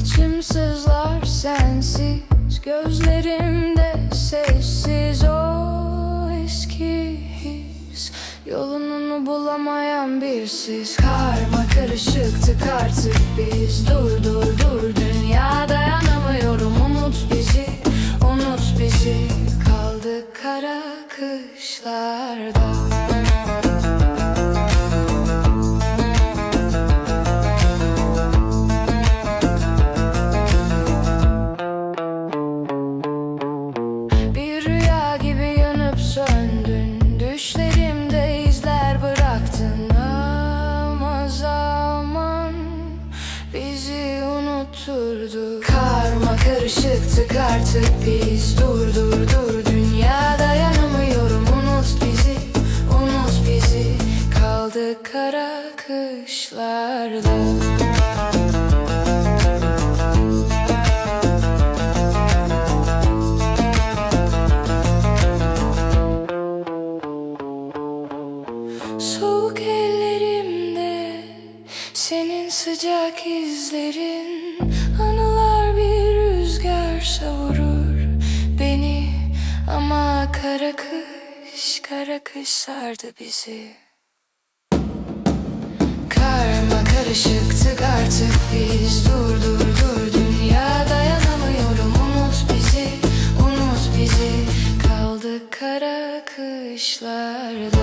İçim sızlar sensiz Gözlerimde sessiz. O eski his Yolunu bulamayan bir siz Karma karışıktık artık biz. Dur dur dur dünya dayanamıyorum. Unut bizi, unut bizi. Kaldık kara kışlarda. Bizi unutturdu Karma karışıktık artık biz. Dur dur dur. Dünya dayanamıyorum Unut bizi, unut bizi. Kaldık kara kışlarda. Soğuk ellerimde senin sıcak izlerin Anılar bir rüzgar savurur beni. Ama kara kış, kara kış sardı bizi. Karma karışıktık artık biz. Dur dur dur. Dünya dayanamıyorum. Unut bizi, unut bizi. Kaldık kara kışlarda